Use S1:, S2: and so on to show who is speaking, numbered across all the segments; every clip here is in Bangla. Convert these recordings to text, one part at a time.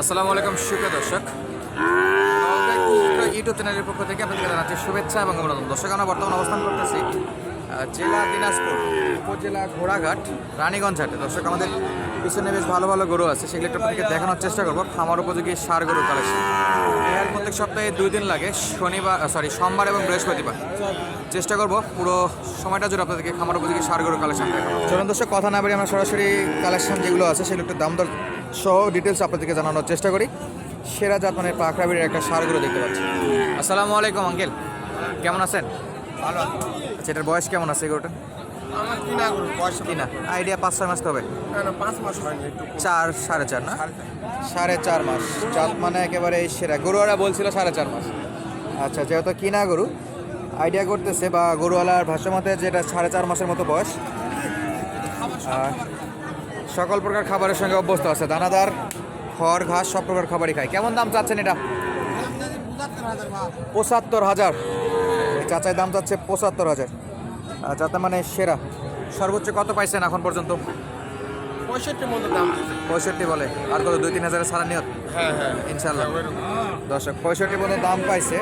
S1: আসসালামু আলাইকুম, সুপ্রিয় দর্শক। ইউটিউব চ্যানেলের পক্ষ থেকে আপনাদেরকে জানাচ্ছি শুভেচ্ছা এবং অভিনন্দন। দর্শক, আমরা বর্তমানে অবস্থান করতেছি জেলা দিনাজপুর, উপজেলা ঘোড়াঘাট রানীগঞ্জ হাটে দর্শক, আমাদের পিছনে বেশ ভালো ভালো গরু আছে, সেগুলো একটু আপনাদেরকে দেখানোর চেষ্টা করব। খামার উপযোগী সার গরু কালেকশন এর প্রত্যেক সপ্তাহে দুই দিন লাগে, শনিবার সরি সোমবার এবং বৃহস্পতিবার। চেষ্টা করব পুরো সময়টা জুড়ে আপনাদেরকে খামার উপযোগী সার গরু কালেকশন দর্শক, কথা না বেরিয়ে আমরা সরাসরি কালেকশন যেগুলো আছে, সেগুলো একটু দাম দর সহ ডিটেলস আপনাদেরকে জানানোর চেষ্টা করি। সেরা জাত মানে পাকড়াবির একটা সার গরু দেখতে পাচ্ছি। আসসালামু আলাইকুম আঙ্কেল। কেমন আছেন?
S2: ভালো
S1: আচ্ছা এটার বয়স কেমন আছে এই গরুটা
S2: আমার কিনা গরু? পয়সা
S1: কিনা আইডিয়া পাঁচ ছয় মাস তো হবে।
S2: না না পাঁচ মাস হয়নি
S1: চার সাড়ে চার না?
S2: সাড়ে চার।
S1: মাস। মানে একেবারে সেরা। গরুওয়ালা বলছিল সাড়ে চার মাস। আচ্ছা যেহেতু কিনা গরু? আইডিয়া করতেছে বা গরুওয়ালার ভাষ্যমতে যেটা সাড়ে চার মাসের মতো বয়স। সকল প্রকার খাবারের সঙ্গে অভ্যস্ত আছে। দানাদার খড় ঘাস সব প্রকার খাবারই খায়। কেমন দাম চাচ্ছেন এটা? পঁচাত্তর হাজার। চাচাই দাম চাচ্ছে পঁচাত্তর হাজার। যাতে মানে সেরা। সর্বোচ্চ কত পাইছেন এখন পর্যন্ত?
S2: পঁয়ষট্টির মতো দাম।
S1: পঁয়ষট্টি বলে। আর কত? দুই তিন হাজারের ছাড়া নিয়ত?
S2: হ্যাঁ হ্যাঁ।
S1: ইনশাল্লাহ দর্শক পঁয়ষট্টি মতো দাম পাইছে।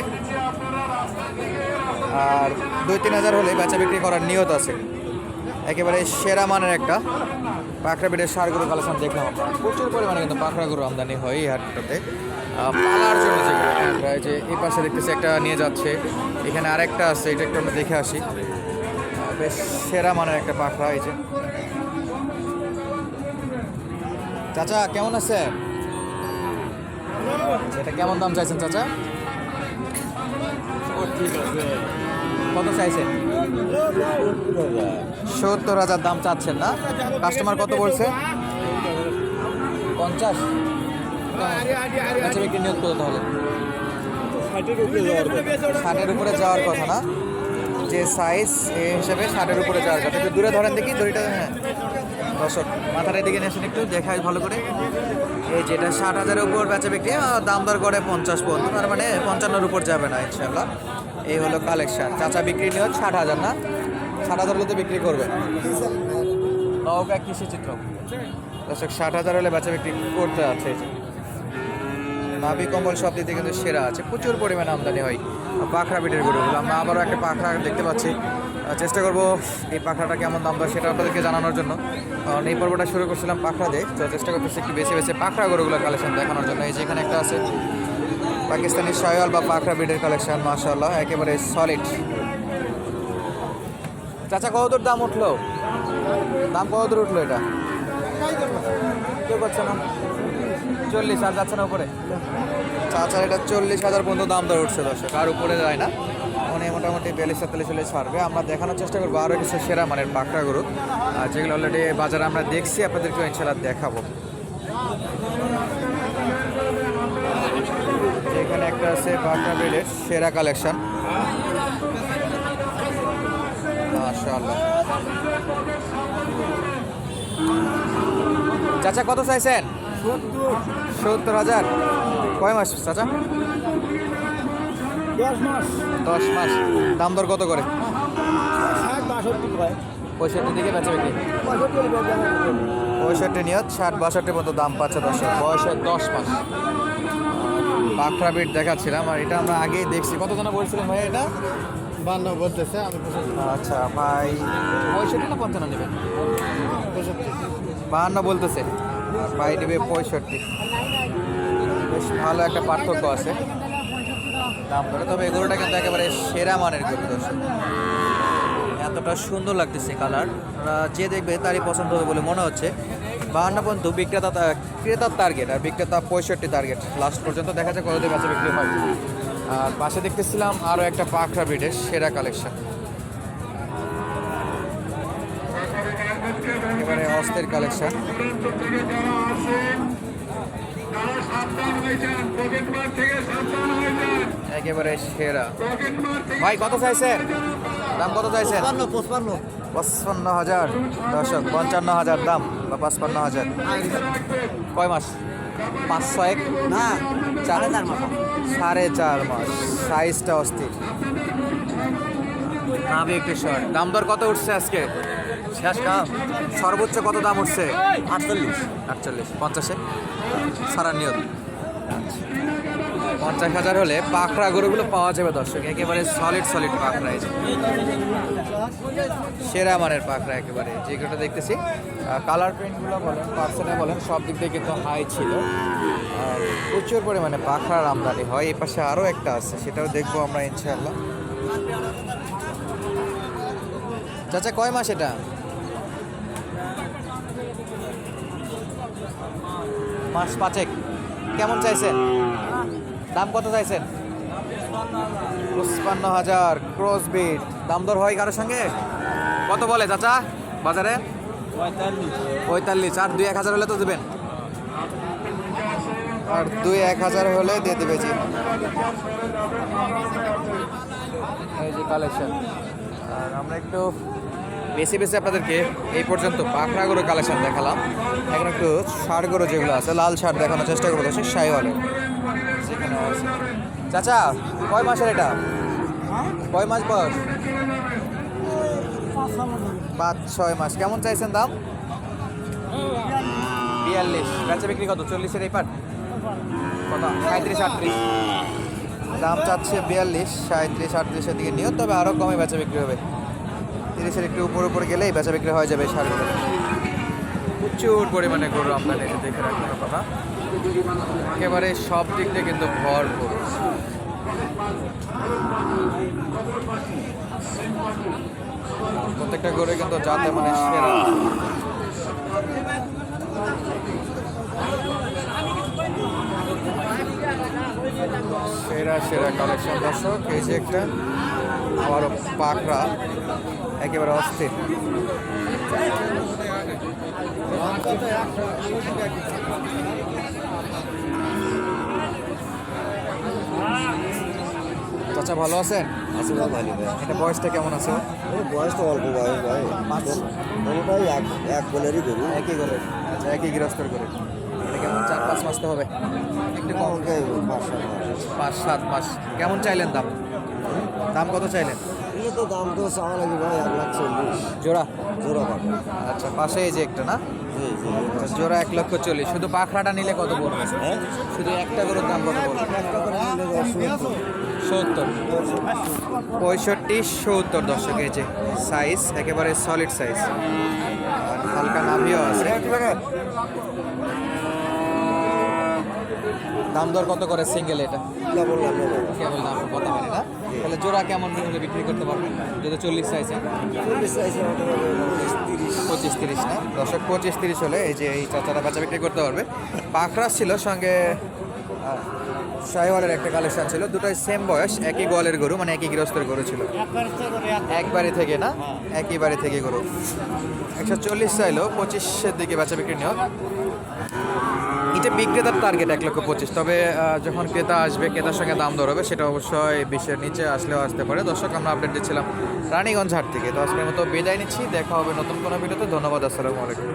S1: আর দুই তিন হাজার হলে বেচা বিক্রি করার নিয়ত আছে। একেবারে সেরা মানের একটা। পাখরা বিটের সার গরু কালেকশন দেখলাম আমরা। প্রচুর পরিমাণে কিন্তু পাখরা গরু আমদানি হয় এই হাটটাতে। পালার জন্য যে গরু, এই যে এই পাশে দেখতেছি একটা নিয়ে যাচ্ছে। এখানে আরেকটা আছে এটা একটু আমরা দেখে আসি। বেশ সেরা মানের একটা পাখরা এই যে। চাচা কেমন আছে এটা কেমন দাম চাইছেন চাচা? কত চাইছেন? সত্তর হাজার দাম চাচ্ছেন না। কাস্টমার কত বলছে? পঞ্চাশ। আচ্ছা বিক্রি নিয়োগ করো তাহলে। ষাটের উপরে যাওয়ার কথা না। যে সাইজ এই হিসাবে ষাটের উপরে যাওয়ার কথা। একটু দূরে ধরেন দেখি, দড়িটা হ্যাঁ। দর্শক, মাথার এদিকে নিয়ে আসেন একটু, দেখাই ভালো করে। এই যেটা ষাট হাজারের উপর বেচা বিক্রি দাম দর করে পঞ্চাশ পর্যন্ত। তার মানে পঞ্চান্নর উপর যাবে না ইনশাল্লাহ এই হলো কালেকশন চাচা বিক্রি নিয়ে ষাট হাজার না? ষাট হাজার হলে তো বিক্রি করবে। নৌকা কৃষি চিত্র। দর্শক, ষাট হাজার হলে বেচা বিক্রি করতে আছে। নাভি কম্বল সব দিতে কিন্তু সেরা আছে। প্রচুর পরিমাণে আমদানি হয়। পাখরা বিটের গরুগুলো আমরা আবারও একটা পাখরা দেখতে পাচ্ছি। চেষ্টা করব এই পাখরাটা কেমন দাম দেয় সেটা আপনাদেরকে জানানোর জন্য। কারণ এই পর্বটা শুরু করছিলাম পাখরা দিয়ে। তো চেষ্টা করতেছি একটু বেছে বেছে পাখরা গরুগুলো কালেকশন দেখানোর জন্য। এই যে এখানে একটা আছে। পাকিস্তানি সয়াল বা পাখরা বিটের কালেকশন মাশাল্লাহ একেবারে সলিড চাচা, কতদূর দাম উঠল? দাম কতদূর উঠল এটা? কেউ করছে না। চল্লিশ, আর যাচ্ছে না উপরে? চাচার এটা চল্লিশ হাজার পর্যন্ত দাম দর উঠছে দর্শক, আর উপরে যায় না। মানে মোটামুটি বিয়াল্লিশ সাতচল্লিশ হলে ছাড়বে। আমরা দেখানোর চেষ্টা করব আরও কিছু সেরা মানের পাকড়া গরু আর যেগুলো অলরেডি বাজারে আমরা দেখছি আপনাদেরকে ইনশাল্লাহ দেখাবো। এখানে একটা আছে পাকড়া বেলের সেরা কালেকশন। মাশাআল্লাহ। চাচা কত চাইছেন? সত্তর হাজার। কয় মাস চাচা?
S2: দশ মাস।
S1: দাম দর কত করে? পঁয়ষট্টি দিকে বেচা বিক্রি। পঁয়ষট্টি নিয়ত ষাট বাষট্টি মতো দাম পাচ্ছে দশ বয়সের দশ মাস। পাখরা বিট দেখাচ্ছিলাম আর এটা আমরা আগেই দেখছি। কত জন বলছিলেন ভাই এটা?
S2: বান্ন বলতেছে আমি
S1: আচ্ছা ভাই পঁয়ষট্টি না পঞ্চান্ন নেবেন? বাহান্ন বলতেছে। ভাই নেবে পঁয়ষট্টি। বেশ ভালো একটা পার্থক্য আছে। দাম করে তবে এই গরুটা কিন্তু একেবারে সেরা মানের গরু দর্শক। এতটা সুন্দর লাগতেছে কালার। যে দেখবে তারই পছন্দ হবে বলে মনে হচ্ছে। বাহান্ন পর্যন্ত বিক্রেতা ক্রেতার টার্গেট আর বিক্রেতা পঁয়ষট্টি টার্গেট লাস্ট পর্যন্ত দেখা যায় কতদিন বেচা বিক্রি হয়। আর পাশে দেখতেছিলাম আরও একটা পাখরা ব্রিডের সেরা কালেকশন একেবারে অস্থির কালেকশন একেবারে সেরা। ভাই কত চাইছেন? দাম কত চাইছেন?
S2: পঁচপান্ন পঁচপান্ন।
S1: হাজার। দশক পঞ্চান্ন হাজার দাম। বা পাঁচপান্ন হাজার। কয় মাস? পাঁচ ছয়
S2: না
S1: চার
S2: চার মাস।
S1: সাড়ে চার মাস। সাইজটা অস্থির। নাভি একটু শর্ট দাম দর কত উঠছে আজকে?
S2: শেষ কাম।
S1: সর্বোচ্চ কত দাম উঠছে?
S2: আটচল্লিশ।
S1: আটচল্লিশ। পঞ্চাশে? সারা নিয়ত। পঞ্চাশ হাজার হলে পাখরা গরুগুলো পাওয়া যাবে দর্শক, একেবারে সলিড সলিড পাখরা সেরা মানের পাখরা একেবারে, যে যেগুলো দেখতেছি কালার প্রিন্টগুলো বলেন পার্সেলে বলেন, সব দিক থেকে কিন্তু হাই ছিল। প্রচুর পরিমাণে পাখরার আমদানি হয়। এই পাশে আরও একটা আছে, সেটাও দেখব আমরা ইনশাআল্লাহ। চাচা, কয় মাস এটা? মাস পাঁচেক। কেমন চাইছেন? দাম কত চাইছেন? পঁচপান্ন হাজার ক্রস বিট দাম দর হয় কারোর সঙ্গে? কত বলে চাচা বাজারে? পঁয়তাল্লিশ। আর দুই এক হাজার হলে তো দেবেন। আর দুই এক হাজার হলে দিয়ে দেবে জি এই যে কালেকশন আর আমরা একটু বেশি বেশি আপনাদেরকে এই পর্যন্ত পাখরা গরু কালেকশন দেখালাম। এখন একটু ষাড় গরু যেগুলো আছে, লাল ষাড় দেখানোর চেষ্টা করব শাহিওয়ালের। সেখানে চাচা কয় মাসের এটা? কয় মাস বয়স? পাঁচ ছয় মাস। কেমন চাইছেন দাম? বিয়াল্লিশ। বেচা বিক্রি কত? চল্লিশের এই পাট? কত? সাঁত্রিশ আটত্রিশ। দাম চাচ্ছে বিয়াল্লিশ সাঁত্রিশ আটত্রিশের দিকে নিয়ত তবে আরও কমে বেচা বিক্রি হবে। তিরিশের একটু উপর উপর গেলেই বেচা বিক্রি হয়ে যাবে সারগুলো প্রচুর পরিমাণে গরু আপনাদের এসে দেখে রাখার কথা। একেবারে সব দিক দিয়ে কিন্তু ভরপুর। প্রত্যেকটা গরু কিন্তু যাতে মানে সেরা সেরা সেরা কালেকশন দর্শক, এই যে একটা, আবারও পাকড়া, একেবারে অস্থির। চাচা ভালো আছেন?
S2: আছে ভাই ভালো ভাই।
S1: এটা বয়সটা কেমন আছে?
S2: বয়স তো অল্প বয়স ভাই।
S1: পাঁচ।
S2: কোনোটাই এক এক বলেরই গরু।
S1: একই করে আচ্ছা একই গৃহস্থর করে এটা কেমন চার পাঁচ মাস তো হবে? একটু কম।
S2: পাঁচ সাত মাস।
S1: পাঁচ সাত মাস। কেমন চাইলেন দাম? দাম কত চাইলেন?
S2: এগুলো তো দাম তো চাওয়া লাগে ভাই এক লাখ চল্লিশ।
S1: জোড়া?
S2: জোড়া পাবে।
S1: আচ্ছা পাশে এই যে একটা না? আচ্ছা, জোড়া এক লক্ষ চল্লিশ। শুধু পাখরাটা নিলে কত পড়বে?
S2: হ্যাঁ?
S1: শুধু একটা গরুর দাম কত পড়বে?
S2: একটা করে
S1: সত্তর। পঁয়ষট্টি সত্তর দশক এই যে সাইজ একেবারে সলিড সাইজ হালকা নাভিও আছে। দাম দর কত করে সিঙ্গেল এটা?
S2: না বাবা।
S1: কেবল দাম। কথা বলি না। তাহলে জোড়া কেমন হলে বিক্রি করতে পারবেন? যদি চল্লিশ সাইজে
S2: চল্লিশ চাইছে পঁচিশ, তিরিশ।
S1: না? দশক পঁচিশ তিরিশ হলে এই যে এই চাচারা বাচ্চা বিক্রি করতে পারবে। পাখরা ছিল সঙ্গে শাহিওয়ালের একটা কালেকশন ছিল। দুটোই সেম বয়স একই গোয়ালের গরু মানে একই গৃহস্থের গরু ছিল। এক বাড়ি থেকে না? একই বাড়ি থেকে গরু। একশো চল্লিশ চাইলো পঁচিশের দিকে বেচা বিক্রি নিয়োগ। এটা বিক্রেতার টার্গেট এক লক্ষ পঁচিশ, তবে যখন ক্রেতা আসবে, ক্রেতার সঙ্গে দাম দর হবে সেটা অবশ্যই বিশের নিচে আসলেও আসতে পারে। দর্শক, আমরা আপডেট দিচ্ছিলাম রানীগঞ্জ হাট থেকে। তো আজকের মতো বিদায় নিচ্ছি, দেখা হবে নতুন কোনো ভিডিওতে। ধন্যবাদ, আসসালামু আলাইকুম।